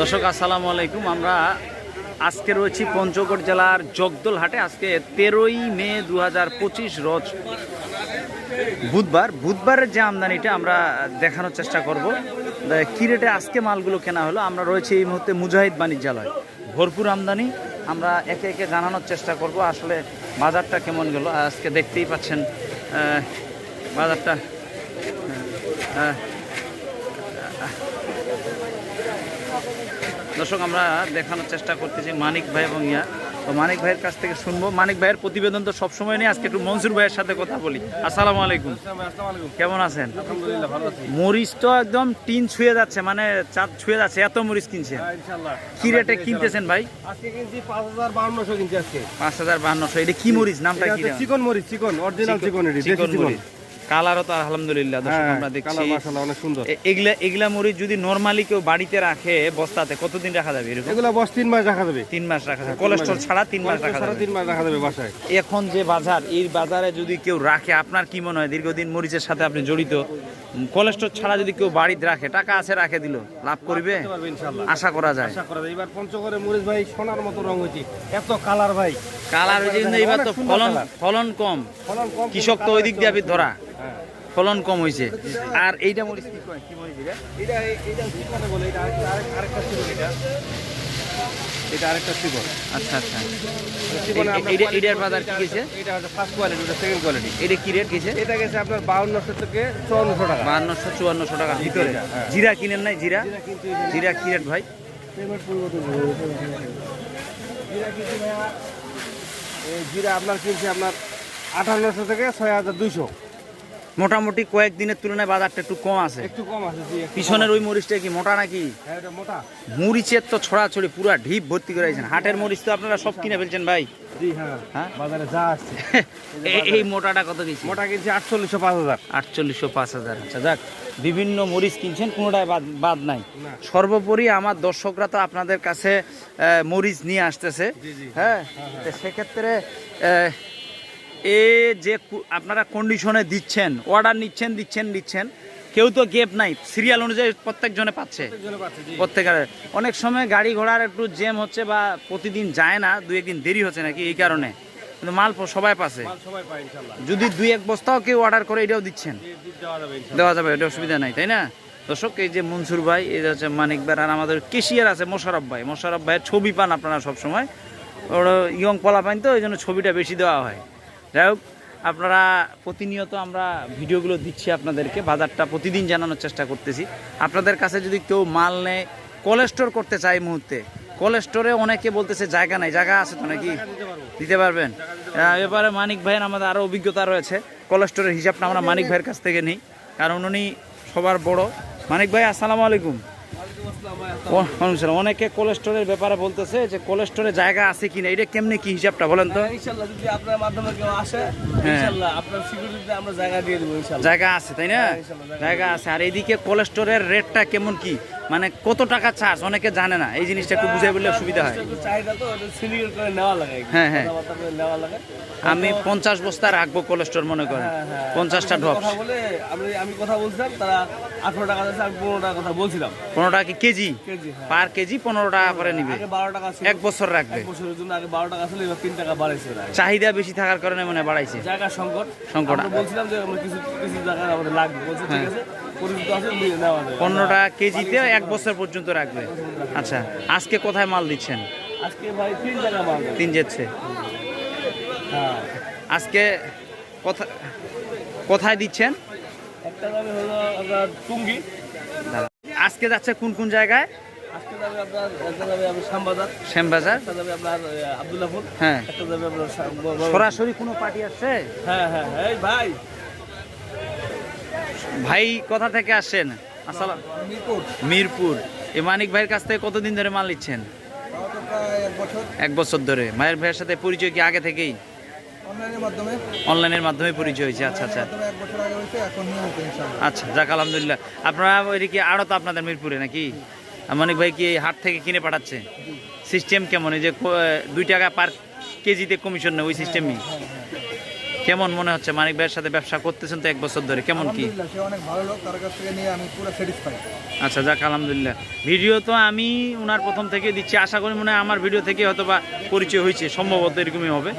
দর্শক, আসসালামু আলাইকুম। আমরা আজকে রয়েছি পঞ্চগড় জেলার জগদল হাটে আজকে তেরোই মে দু হাজার রোজ বুধবার। বুধবারের যে আমদানিটা আমরা দেখানোর চেষ্টা করব। কী রেটে আজকে মালগুলো কেনা হলো? আমরা রয়েছি এই মুহূর্তে মুজাহিদ বাণিজ্যালয়। ভরপুর আমদানি। আমরা একে একে জানানোর চেষ্টা করব। আসলে বাজারটা কেমন গেল? আজকে দেখতেই পাচ্ছেন বাজারটা দর্শক আমরা দেখানোর চেষ্টা করতেছি মানিক ভাই এবং ইয়া। তো মানিক ভাইয়ের কাছ থেকে শুনব। মানিক ভাইয়ের প্রতিবেদন তো সবসময় নেই আজকে একটু মনসুর ভাইয়ের সাথে কথা বলি। আসসালামু আলাইকুম। কেমন আছেন? মরিচ তো একদম টিন ছুঁয়ে যাচ্ছে মানে চাঁদ ছুঁয়ে যাচ্ছে এত মরিচ কিনছেন? হ্যাঁ, কি রেটে কিনতেছেন ভাই? পাঁচ হাজার বাউন্নশো কিনছি পাঁচ হাজার বাহান্নশো এটা কি মরিচ? নামটা কি চিকন মরিচ চিকন অরিজিনাল চিকন চিকন কালারও তো আলহামদুলিল্লাহ দর্শক হ্যাঁ আমরা দেখছি। মাশাআল্লাহ অনেক সুন্দর। এগুলা এগুলা মরিচ যদি নর্মালি কেউ বাড়িতে রাখে বস্তাতে কতদিন রাখা যাবে এরকম? এগুলা বস তিন মাস রাখা যাবে। মাস রাখা যাবে। কোলেস্ট্রল ছাড়া মাস রাখা যাবে। মাস রাখা যাবে বাসায়। এখন যে বাজার এই বাজারে যদি কেউ রাখে আপনার কি মনে হয়? দীর্ঘদিন মরিচের সাথে আপনি জড়িত কোলেস্ট্রল ছাড়া যদি কেউ বাড়িতে রাখে টাকা আছে রাখে দিল লাভ করবে? আশা করা যায়। আশা করা যায়। এবার পঞ্চগড়ের মরিচ ভাই সোনার মতো রং হয়েছে। এত কালার ভাই। কালার জন্য এবার তো ফলন ফলন কম। কৃষক তো ওই দিক দিয়ে ধরা। ফলন কম হয়েছে আর এইটা মরিচ কি কয়? কি মরিচ এটা? এটা এটা বলে এটা আরেকটা আরেক- এটা। এটা আরেকটা আচ্ছা আচ্ছা। চিকনে এ- আমরা এইটা- quality এইটার বলতে বাজার কি এটা গেছে? হচ্ছে- এটা হচ্ছে ফার্স্ট কোয়ালিটি ওটা সেকেন্ড কোয়ালিটি এটা কি রেট গেছে? এটা গেছে আপনার বাউন্নশো থেকে চুয়ান্নশো টাকা। ভিতরে হ্যাঁ। জিরা কিনেন নাই? জিরা? জিরা কি রেট ভাই? জিরা আপনার কিনছে আপনার আঠান্নশো থেকে ছয় হাজার দুইশো। মোটামুটি কয়েকদিনের তুলনায় বাজারটা একটু কম আছে। একটু কম আছে পিছনের ওই মরিচটা কি মোটা নাকি। হ্যাঁ মোটা। মরিচের তো ছড়াছড়ি পুরা ঢিপ ভর্তি করে দিয়েছেন। হাটের মরিচ তো আপনারা সব কিনে ফেলছেন ভাই। হ্যাঁ হ্যাঁ? এই- মোটাটা কত মোটা কিনছে আটচল্লিশশো পাঁচ হাজার। আটচল্লিশশো পাঁচ হাজার। আচ্ছা যাক বিভিন্ন মরিচ কিনছেন কোনোটায় বাদ বাদ নাই। সর্বোপরি আমার দর্শকরা তো আপনাদের কাছে মরিচ নিয়ে আসতেছে। হ্যাঁ? সেক্ষেত্রে এ যে আপনারা কন্ডিশনে দিচ্ছেন অর্ডার নিচ্ছেন দিচ্ছেন দিচ্ছেন কেউ তো গেপ নাই। সিরিয়াল অনুযায়ী প্রত্যেকজনে পাচ্ছে। পাচ্ছে প্রত্যেকের। অনেক সময় গাড়ি ঘোড়ার একটু জ্যাম হচ্ছে বা প্রতিদিন যায় না দু একদিন দেরি হচ্ছে নাকি এই কারণে। কিন্তু মাল সবাই পাচ্ছে। যদি দুই এক বস্তাও কেউ অর্ডার করে এটাও দিচ্ছেন। দেওয়া যাবে এটা অসুবিধা নাই তাই না? দর্শক এই যে মনসুর ভাই এই যে হচ্ছে মানিক ভাই আর আমাদের কেশিয়ার আছে মোশারফ ভাই। মোশারফ ভাইয়ের ছবি পান আপনারা সবসময়। ওর ইয়ং পলা পান তো ওই জন্য ছবিটা বেশি দেওয়া হয়। যাই হোক, আপনারা প্রতিনিয়ত আমরা ভিডিওগুলো দিচ্ছি আপনাদেরকে, বাজারটা প্রতিদিন জানানোর চেষ্টা করতেছি। আপনাদের কাছে যদি কেউ মাল নেয় কোলেস্টোর করতে চায় এই মুহূর্তে কোলেস্টোরে অনেকে বলতেছে, জায়গা নাই। জায়গা আছে তো নাকি? দিতে পারবেন। এবারে মানিক ভাইয়ের আমাদের আরও অভিজ্ঞতা রয়েছে। কোলেস্টোরের হিসাবটা আমরা মানিক ভাইয়ের কাছ থেকে নিই, কারণ উনি সবার বড়। মানিক ভাই, আসসালামু আলাইকুম। অনেকে কোলেস্টোরের ব্যাপারে বলতেছে যে কোলেস্টোরের জায়গা আছে কিনা এটা কেমনে কি হিসাবটা বলেন তো? যদি আপনার মাধ্যমে কেউ আসে হ্যাঁ। আপনার সিকিউরিটিতে আমরা জায়গা দিয়ে দেবো ইনশাল্লাহ। জায়গা আছে তাই না? জায়গা আছে। আর এইদিকে কোলেস্টোরের রেটটা কেমন কি? মানে কত টাকা চার্জ অনেকে জানে না। এই জিনিসটা একটু বুঝাই বললে সুবিধা হয়। হ্যাঁ, হ্যাঁ। আমি পঞ্চাশ বস্তা রাখব কোলেস্টোর মনে করেন। হ্যাঁ। পঞ্চাশটা ড্রপ আমি কথা বলছিলাম তারা আঠারো টাকা আমি পনেরো টাকা কথা বলছিলাম। পনেরো টাকা কি কেজি? পার কেজি পনেরো টাকা করে নিবে। বারো টাকা এক বছর রাখবে। বছরের জন্য আগে বারো টাকা ছিল এবার তিন টাকা বাড়াইছে চাহিদা বেশি থাকার কারণে মনে বাড়াইছে। জায়গা সংকট। সংকট। বলছিলাম যে কিছু কিছু জায়গা আমাদের লাগবে। বলছে ঠিক। আছে। পরিচিত আছে নিয়ে নেওয়া যাবে পনেরো টাকা কেজিতে এক বছর পর্যন্ত রাখবে। আচ্ছা আজকে কোথায় মাল দিচ্ছেন? আজকে ভাই তিন মাল তিন যেচ্ছে। হ্যাঁ। আজকে কোথা কোথায় দিচ্ছেন? একটা দামে হলো আপনার টুঙ্গি। আজকে যাচ্ছে কোন কোন জায়গায়? আজকে যাবে আপনার একটা যাবে আপনার শ্যামবাজার। শ্যামবাজার? একটা যাবে আপনার আহ, হ্যাঁ। একটা যাবে আপনার সরাসরি কোনো পার্টি আসছে? হ্যাঁ হ্যাঁ হ্যাঁ। এই ভাই ভাই কোথা থেকে আসছেন? আসসালাম। মিরপুর। এই মানিক ভাইয়ের কাছ থেকে কতদিন ধরে মাল নিচ্ছেন? এক বছর। ধরে। মায়ের ভাইয়ের সাথে পরিচয় কি আগে থেকেই? অনলাইনের মাধ্যমে। পরিচয় হয়েছে। আচ্ছা আচ্ছা। আচ্ছা যাক আলহামদুলিল্লাহ। আপনারা ওইদিকে আড়ত আপনাদের মিরপুরে নাকি? মানিক ভাই কি হাট থেকে কিনে পাঠাচ্ছে? সিস্টেম কেমন? এই যে দুই টাকা পার কেজিতে কমিশন নেই ওই সিস্টেমই কেমন মনে হচ্ছে? মানিক ভাইয়ের সাথে ব্যবসা করতেছেন তো এক বছর ধরে কেমন কি? সে অনেক ভালো লোক তার কাছ থেকে নিয়ে আমি পুরো স্যাটিসফাই আচ্ছা যাক আলহামদুলিল্লাহ। ভিডিও তো আমি ওনার প্রথম থেকে দিচ্ছি আশা করি মনে হয় আমার ভিডিও থেকে হয়তো বা পরিচয় হয়েছে সম্ভবত এরকমই হবে।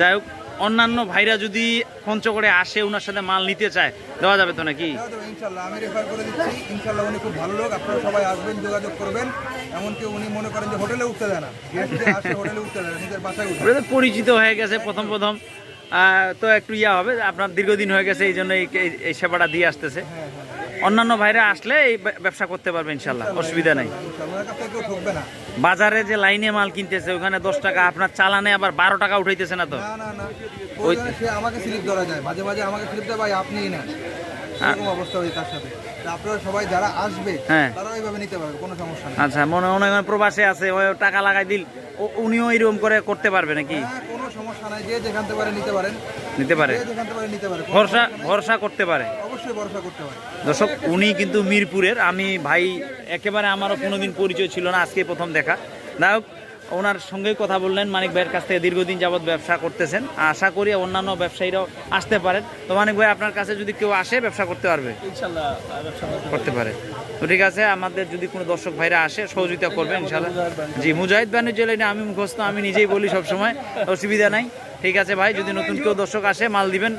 যাই হোক অন্যান্য ভাইরা যদি পঞ্চগড়ে আসে ওনার সাথে মাল নিতে চায় দেওয়া যাবে তো নাকি? ইনশাল্লাহ আমি রেফার করে দিচ্ছি। ইনশাল্লাহ উনি খুব ভালো লোক আপনারা সবাই আসবেন যোগাযোগ করবেন। এমনকি উনি মনে করেন যে হোটেলে উঠতে দেয় না। গেস্ট যে আসে হোটেলে উঠতে দেয় নিজের বাসায় উঠে। পরিচিত হয়ে গেছে প্রথম প্রথম। তো একটু ইয়া হবে আপনার দীর্ঘদিন হয়ে গেছে এই জন্য এই সেবাটা দিয়ে আসতেছে। অন্যান্য ভাইরা আসলে এই ব্যবসা করতে পারবে ইনশাল্লাহ অসুবিধা নাই। না বাজারে যে লাইনে মাল কিনতেছে ওখানে দশ টাকা আপনার চালানে আবার বারো টাকা উঠাইতেছে না তো? না না না আমাকে স্লিপ ধরা যায়। মাঝে মাঝে আমাকে স্লিপ দেয় ভাই আপনিই নেন। অবস্থা হয়েছে তার সাথে। আপনারা সবাই যারা আসবে হ্যাঁ। তারা এইভাবে নিতে পারবে কোনো সমস্যা নেই। আচ্ছা মনে অনেক প্রবাসে আছে ওই টাকা লাগাই দিল উনিও এরকম করে করতে পারবে নাকি? হ্যাঁ কোনো সমস্যা নাই যে যেখান থেকে পারে নিতে পারেন। নিতে পারে। যে যেখান থেকে পারে নিতে পারে। ভরসা ভরসা করতে পারে। অবশ্যই ভরসা করতে পারে। দর্শক উনি কিন্তু মিরপুরের। আমি ভাই একেবারে আমারও কোনোদিন পরিচয় ছিল না আজকে প্রথম দেখা। যাই ওনার সঙ্গেই কথা বললেন মানিক ভাইয়ের কাছ থেকে দীর্ঘদিন যাবৎ ব্যবসা করতেছেন। আশা করি অন্যান্য ব্যবসায়ীরাও আসতে পারেন। তো মানিক ভাই আপনার কাছে যদি কেউ আসে ব্যবসা করতে পারবে? করতে করতে পারে। তো ঠিক আছে আমাদের যদি কোনো দর্শক ভাইরা আসে সহযোগিতা করবেন ইনশাল্লাহ। জি মুজাহিদ বাণিজ্য লাইনে আমি মুখস্থ আমি নিজেই বলি সবসময় অসুবিধা নাই। ঠিক আছে ভাই যদি নতুন কেউ দর্শক আসে মাল দিবেন।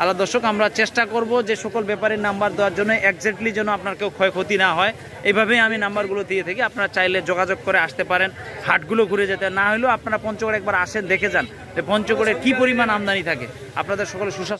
আলাদা দর্শক, আমরা চেষ্টা করব যে সকল ব্যাপারে নাম্বার দেওয়ার জন্য এক্স্যাক্টলি যেন আপনার কেউ ক্ষয়ক্ষতি না হয়। এইভাবেই আমি নাম্বারগুলো দিয়ে থাকি, আপনারা চাইলে যোগাযোগ করে আসতে পারেন, হাটগুলো ঘুরে যেতে না হলেও আপনারা পঞ্চগড়ে একবার আসেন, দেখে যান যে পঞ্চগড়ে কী পরিমাণ আমদানি থাকে। আপনাদের সকলে সুস্বাস্থ্য।